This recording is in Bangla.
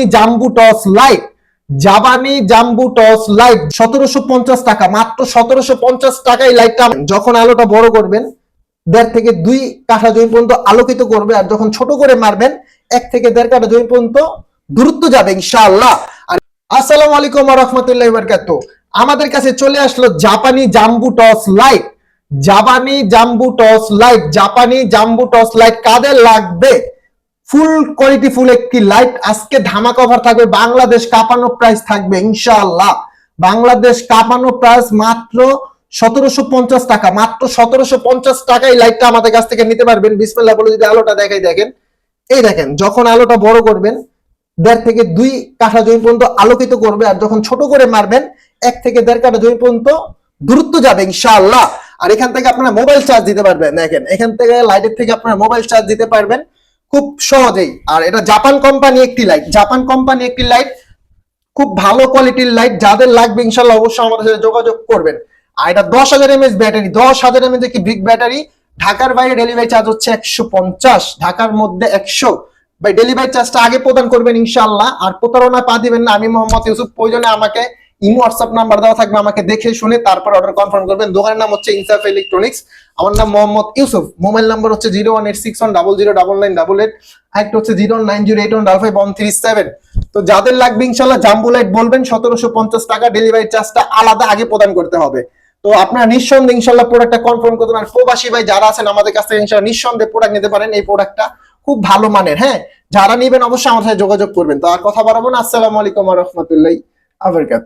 জাপানি জাম্বু টস লাইট জাপানি জাম্বু টস লাইট সতেরোশো পঞ্চাশ টাকা, মাত্র সতেরোশো পঞ্চাশ টাকায় লাইটটা যখন আলোটা বড় করবেন, দেড় থেকে দুই কাঠা জমি পর্যন্ত আলোকিত করবে আর যখন ছোট করে মারবেন, এক থেকে দেড় কাঠা জমি পর্যন্ত দূরত্ব যাবে, ইনশাআল্লাহ। আর আসসালামু আলাইকুম রহমতুল্লাহ বরকাত আমাদের কাছে চলে আসলো জাপানি জাম্বু টস লাইট জাপানি জাম্বু টস লাইট জাপানি জাম্বু টস লাইট কাদের লাগবে? ফুল কোয়ালিটি ফুল একটি লাইট আজকে ধামা কভার থাকবে। বাংলাদেশ কাঁপানো প্রাইস থাকবে, ইনশাআল্লাহ। বাংলাদেশ কাঁপানো প্রাইস মাত্র সতেরোশো পঞ্চাশ টাকা। মাত্র সতেরোশো পঞ্চাশ টাকায় লাইটটা আমাদের কাছ থেকে নিতে পারবেন। বিসমিল্লাহ বলে যদি আলোটা দেখাই দেখেন। এই দেখেন, যখন আলোটা বড় করবেন, দেড় থেকে দুই কাঠা জমি পর্যন্ত আলোকিত করবে আর যখন ছোট করে মারবেন, এক থেকে দেড় কাঠা জমি পর্যন্ত দূরত্ব যাবে, ইনশাআল্লাহ। আর এখান থেকে আপনারা মোবাইল চার্জ দিতে পারবেন। দেখেন, এখান থেকে লাইটের থেকে আপনারা মোবাইল চার্জ দিতে পারবেন। খুব সহজেই। আর এটা জাপান কোম্পানি একটি লাইট জাপান কোম্পানি একটি লাইট খুব ভালো কোয়ালিটির লাইট যাদের লাগবে ইনশাল্লাহ অবশ্যই আমাদের সাথে যোগাযোগ করবেন। আর এটা দশ হাজার এমএস ব্যাটারি দশ হাজার এমএস একটি বিগ ব্যাটারি ঢাকার বাইরে ডেলিভারি চার্জ হচ্ছে একশো পঞ্চাশ, ঢাকার মধ্যে একশো। ডেলিভারি চার্জটা আগে প্রদান করবেন ইনশাল্লাহ। আর প্রতারণা পা দিবেন না। আমি মোহাম্মদ ইউসুফ প্রয়োজনে আমাকে হোয়াটসঅ্যাপ নাম্বার দেওয়া থাকবে, আমাকে দেখে শুনে তারপর অর্ডার কনফার্ম করবেন। দোকানের নাম হচ্ছে ইনসাফ ইলেকট্রনিক্স আমার নাম মোহাম্মদ ইউসুফ। মোবাইল নাম্বার হচ্ছে zero one eight six one double zero double nine double eight একটা হচ্ছে zero nine zero eight one double five one three seven তো যাদের লাগবে ইনশাল্লাহ জাম্বু লাইট বলবেন, সতেরোশো পঞ্চাশ টাকা ডেলিভারি চার্জটা আলাদা আগে প্রদান করতে হবে। তো আপনারা নিঃসন্দেহে ইনশাল্লাহ প্রোডাক্টটা কনফার্ম করতে পারেন। প্রবাসী ভাই যারা আছেন, আমাদের কাছ থেকে ইনশাল্লাহ নিঃসন্দেহে প্রোডাক্ট নিতে পারেন। এই প্রোডাক্টটা খুব ভালো মানের হ্যাঁ? যারা নিবেন অবশ্যই আমার সাথে যোগাযোগ করবেন। তো আর কথা বাড়াবো না। আসসালামু আলাইকুম রহমতুল্লাহ আবরকাত